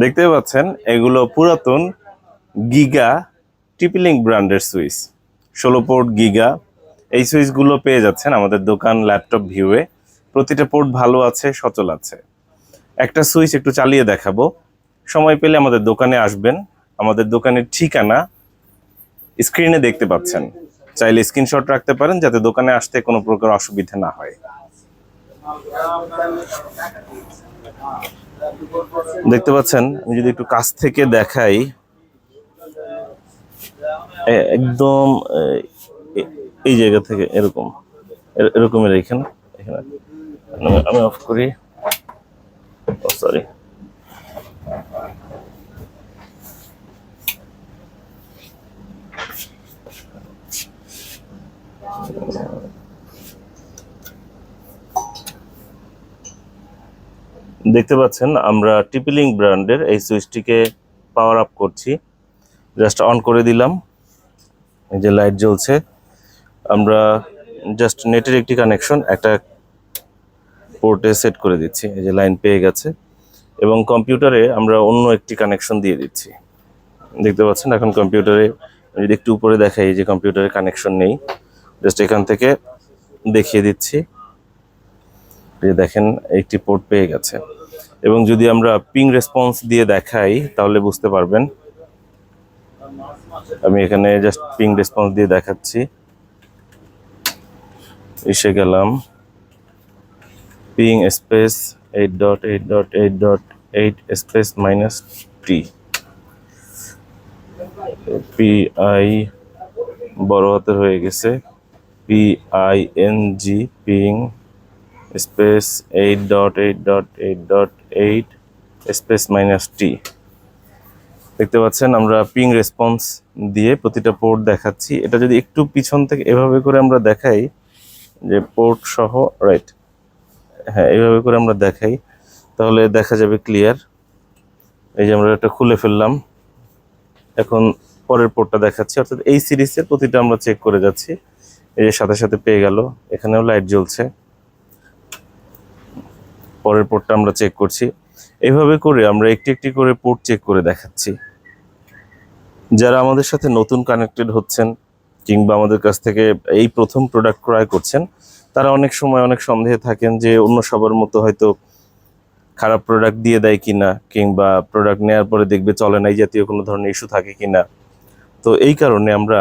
দেখতে পাচ্ছেন, এগুলো পুরাতন গিগা টিপিলিং ব্র্যান্ডের সুইচ। ষোলো পোর্ট গিগা। এই সুইচগুলো পেয়ে যাচ্ছেন আমাদের দোকান, ল্যাপটপ ভিউয়ে। প্রতিটা পোর্ট ভালো আছে, সচল আছে। একটা সুইচ একটু চালিয়ে দেখাবো। সময় পেলে আমাদের দোকানে আসবেন। আমাদের দোকানের ঠিকানা স্ক্রিনে দেখতে পাচ্ছেন। চাইলে স্ক্রিনশট রাখতে পারেন যাতে দোকানে আসতে কোনো প্রকার অসুবিধা না হয়। দেখতে পাচ্ছেন, আমি যদি একটু কাছ থেকে দেখাই একদম এই জায়গা থেকে এরকম এরকমের এখানে এখানে। আমি- আমি অফ করি। সরি দেখতে পাচ্ছেন, আমরা টিপিলিং ব্র্যান্ডের এই সুইচটিকে পাওয়ার আপ করছি। জাস্ট অন করে দিলাম। এই যে লাইট জ্বলছে। আমরা জাস্ট নেটের একটি কানেকশন একটা পোর্টে সেট করে দিচ্ছি। এই যে লাইন পেয়ে গেছে। এবং কম্পিউটারে আমরা অন্য একটি কানেকশন দিয়ে দিচ্ছি। দেখতে পাচ্ছেন, এখন কম্পিউটারে যদি একটু উপরে দেখাই যে কম্পিউটারে কানেকশন নেই। জাস্ট এখান থেকে দেখিয়ে দিচ্ছি। এই দেখেন, একটি পোর্ট পেয়ে গেছে। এবং যদি আমরা পিং রেসপন্স দিয়ে দেখাই, তাহলে বুঝতে পারবেন। আমি এখানে জাস্ট পিং রেসপন্স দিয়ে দেখাচ্ছি। এসে গেলাম। Ping space eight dot eight dot eight dot eight space minus T P I বড় হাতের হয়ে গেছে। P I N G ping space eight dot eight dot eight dot eight space minus T. দেখতে পাচ্ছেন, আমরা পিং রেসপন্স দিয়ে প্রতিটা port দেখাচ্ছি। এটা যদি একটু পিছন থেকে এভাবে করে আমরা দেখাই, যে পোর্ট সহ রাইট হ্যাঁ এভাবে করে আমরা দেখাই, তাহলে দেখা যাবে ক্লিয়ার। এই যে আমরা এটা খুলে ফেললাম। এখন পরের পোর্টটা দেখাচ্ছি। অর্থাৎ এই সিরিজের প্রতিটা আমরা চেক করে যাচ্ছি। এই যে সাথে সাথে পেয়ে গেল। এখানেও লাইট জ্বলছে। পরের পোর্টটা আমরা চেক করছি। এইভাবে করে আমরা একটি একটি করে পোর্ট চেক করে দেখাচ্ছি। যারা আমাদের সাথে নতুন কানেক্টেড হচ্ছেন কিংবা আমাদের কাছ থেকে এই প্রথম প্রোডাক্ট ক্রয় করছেন, তারা অনেক সময় অনেক সন্দেহে থাকেন যে অন্য সবার মতো হয়তো খারাপ প্রোডাক্ট দিয়ে দেয় কিনা, কিংবা প্রোডাক্ট নেওয়ার পরে দেখবে চলে না, এই জাতীয় কোনো ধরনের ইস্যু থাকে কিনা। তো এই কারণে আমরা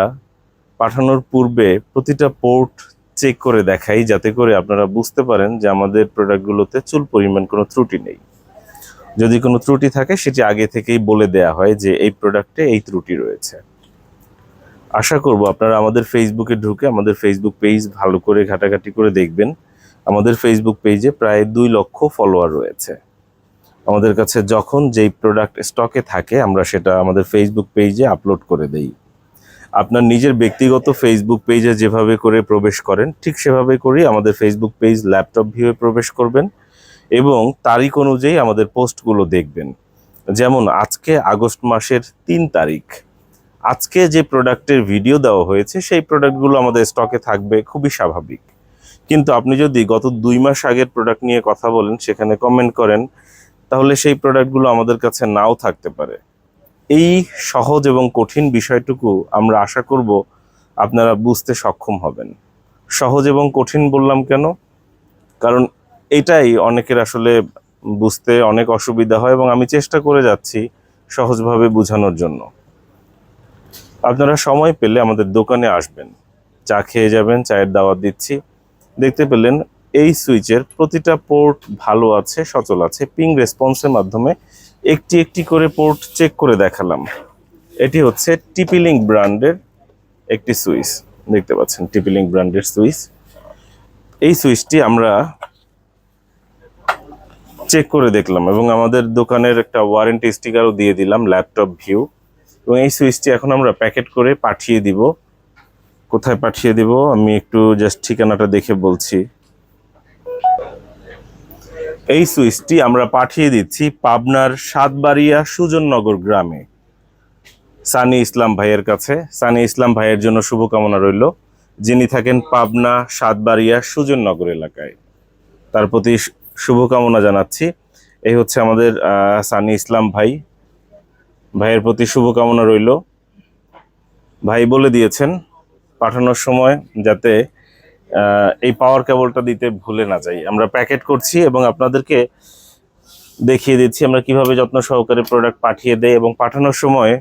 পাঠানোর পূর্বে প্রতিটা পোর্ট চেক করে দেখাই যাতে করে আপনারা বুঝতে পারেন যে আমাদের প্রোডাক্টগুলোতে চুল পরিমাণ কোনো ত্রুটি নেই। যদি কোনো ত্রুটি থাকে, সেটি আগে থেকেই বলে দেয়া হয় যে এই প্রোডাক্টে এই ত্রুটি রয়েছে। আশা করব আপনারা আমাদের ফেসবুকে ঢুকে আমাদের ফেসবুক পেজ ভালো করে ঘাটাঘাটি করে দেখবেন। আমাদের ফেসবুক পেজে প্রায় দুই লক্ষ ফলোয়ার রয়েছে। আমাদের কাছে যখন যেই প্রোডাক্ট স্টকে থাকে, আমরা সেটা আমাদের ফেসবুক পেজে আপলোড করে দেই। আপনার নিজের ব্যক্তিগত ফেসবুক পেজে যেভাবে করে প্রবেশ করেন, ঠিক সেভাবে করেই আমাদের ফেসবুক পেজ ল্যাপটপ ভিউয়ে প্রবেশ করবেন এবং তারিখ অনুযায়ী আমাদের পোস্টগুলো দেখবেন। যেমন আজকে আগস্ট মাসের তিন তারিখ। আজকে যে প্রোডাক্টের ভিডিও দেওয়া হয়েছে, সেই প্রোডাক্টগুলো আমাদের স্টকে থাকবে, খুবই স্বাভাবিক। কিন্তু আপনি যদি গত দুই মাস আগের প্রোডাক্ট নিয়ে কথা বলেন, সেখানে কমেন্ট করেন, তাহলে সেই প্রোডাক্টগুলো আমাদের কাছে নাও থাকতে পারে। এই সহজ এবং কঠিন বিষয়টুকু আমরা আশা করব আপনারা বুঝতে সক্ষম হবেন। সহজ এবং কঠিন বললাম কেন? কারণ এটাই অনেকের আসলে বুঝতে অনেক অসুবিধা হয় এবং আমি চেষ্টা করে যাচ্ছি সহজভাবে বোঝানোর জন্য। আপনারা সময় পেলে আমাদের দোকানে আসবেন। চা খেয়ে যাবেন, চায়ের দাওয়াত দিচ্ছি। দেখতে পেলেন এই সুইচের প্রতিটা পোর্ট ভালো আছে, সচল আছে। পিং রেসপন্সের মাধ্যমে একটি একটি করে পোর্ট চেক করে দেখালাম। এটি হচ্ছে টিপিলিং ব্র্যান্ডের একটি সুইচ। দেখতে পাচ্ছেন টিপিলিং ব্র্যান্ডের সুইচ। এই সুইচটি আমরা চেক করে দেখলাম এবং আমাদের দোকানের একটা ওয়ারেন্টি স্টিকারও দিয়ে দিলাম ল্যাপটপ ভিউ এবং এই সুইচটি এখন আমরা প্যাকেট করে পাঠিয়ে দিব। কোথায় পাঠিয়ে দিব? আমি একটু জাস্ট ঠিকানাটা দেখে বলছি। এই সুইচটি আমরা পাঠিয়ে দিচ্ছি পাবনার সাতবাড়িয়া সুজননগর গ্রামে। সানি ইসলাম ভাইয়ের কাছে। সানি ইসলাম ভাইয়ের জন্য শুভকামনা রইল। যিনি থাকেন পাবনা সাতবাড়িয়া সুজননগর এলাকায়। তার প্রতি শুভকামনা জানাচ্ছি। এই হচ্ছে আমাদের সানি ইসলাম ভাই। ভাইয়ের প্রতি শুভকামনা রইল। ভাই বলে দিয়েছেন, পাঠানোর সময় যাতে এই পাওয়ার কেবলটা দিতে ভুলে না যাই। আমরা প্যাকেট করছি এবং আপনাদেরকে দেখিয়ে দিচ্ছি আমরা কীভাবে যত্ন সহকারে প্রোডাক্ট পাঠিয়ে দেয় এবং পাঠানোর সময়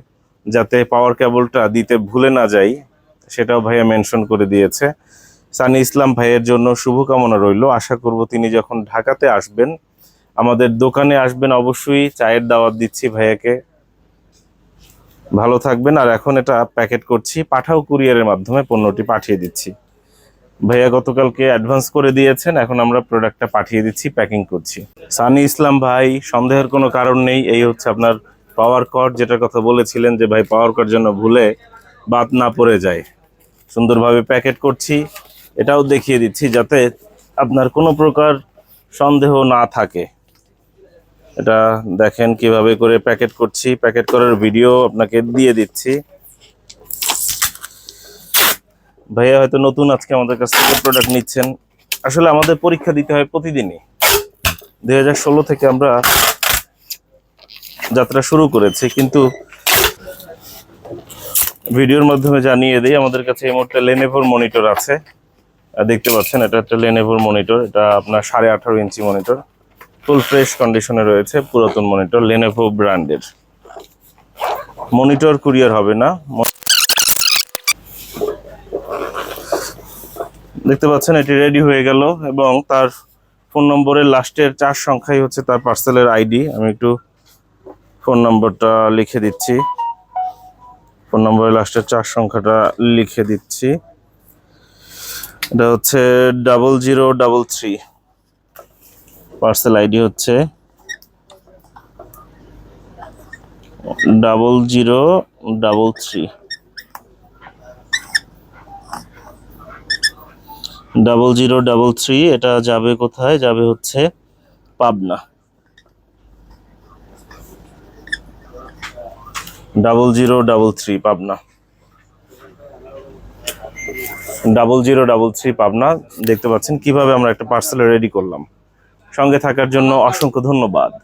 যাতে পাওয়ার কেবলটা দিতে ভুলে না যাই, সেটাও ভাইয়া মেনশন করে দিয়েছে। সানি ইসলাম ভাইয়ের জন্য শুভকামনা রইল। আশা করব তিনি যখন ঢাকাতে আসবেন, আমাদের দোকানে আসবেন অবশ্যই। চায়ের দাওয়াত দিচ্ছি ভাইয়াকে। ভালো থাকবেন। আর এখন এটা প্যাকেট করছি। পাঠাও কুরিয়ারের মাধ্যমে পণ্যটি পাঠিয়ে দিচ্ছি। ভাইয়া গতকালকে অ্যাডভান্স করে দিয়েছেন, এখন আমরা প্রোডাক্টটা পাঠিয়ে দিচ্ছি প্যাকিং করছি। সানি ইসলাম ভাই, সন্দেহের কোনো কারণ নেই, এই হচ্ছে আপনার পাওয়ার কট যেটার কথা বলেছিলেন যে ভাই পাওয়ার কট যেন ভুলে বাদ না পড়ে যায়। সুন্দরভাবে প্যাকেট করছি, এটাও দেখিয়ে দিচ্ছি যাতে আপনার কোনো প্রকার সন্দেহ না থাকে। এটা দেখেন কীভাবে করে প্যাকেট করছি প্যাকেট করার ভিডিও আপনাকে দিয়ে দিচ্ছি। ভাইয়া হয়তো নতুন আজকে আমাদের কাছ থেকে প্রোডাক্ট নিচ্ছেন। আসলে আমাদের পরীক্ষা দিতে হয় প্রতিদিনই। দুই হাজার ষোলো থেকে আমরা যাত্রা শুরু করেছি, কিন্তু ভিডিওর মাধ্যমে জানিয়ে দিই, আমাদের কাছে এই মুহূর্তে লেনেভোর মনিটর আছে। দেখতে পাচ্ছেন, এটা একটা লেনেভোর মনিটর এটা আপনার সাড়ে আঠারো ইঞ্চি মনিটর ফুল ফ্রেশ কন্ডিশনে রয়েছে, পুরাতন মনিটর লেনেভো ব্র্যান্ডের মনিটর কুরিয়ার হবে না দেখতে পাচ্ছেন, এটি রেডি হয়ে গেল এবং তার ফোন নম্বরের লাস্টের চার সংখ্যাই হচ্ছে তার পার্সেলের আইডি আমি একটু ফোন নম্বরটা লিখে দিচ্ছি। ফোন নম্বরের লাস্টের চার সংখ্যাটা লিখে দিচ্ছি। এটা হচ্ছে double zero double three parcel ID হচ্ছে double zero double three double zero double three, এটা যাবে কোথায়? যাবে হচ্ছে Pabna. Double zero double three, Pabna. Double zero double three, Pabna. দেখতে পাচ্ছেন কীভাবে আমরা একটা পার্সেল রেডি করলাম। সঙ্গে থাকার জন্য অসংখ্য ধন্যবাদ।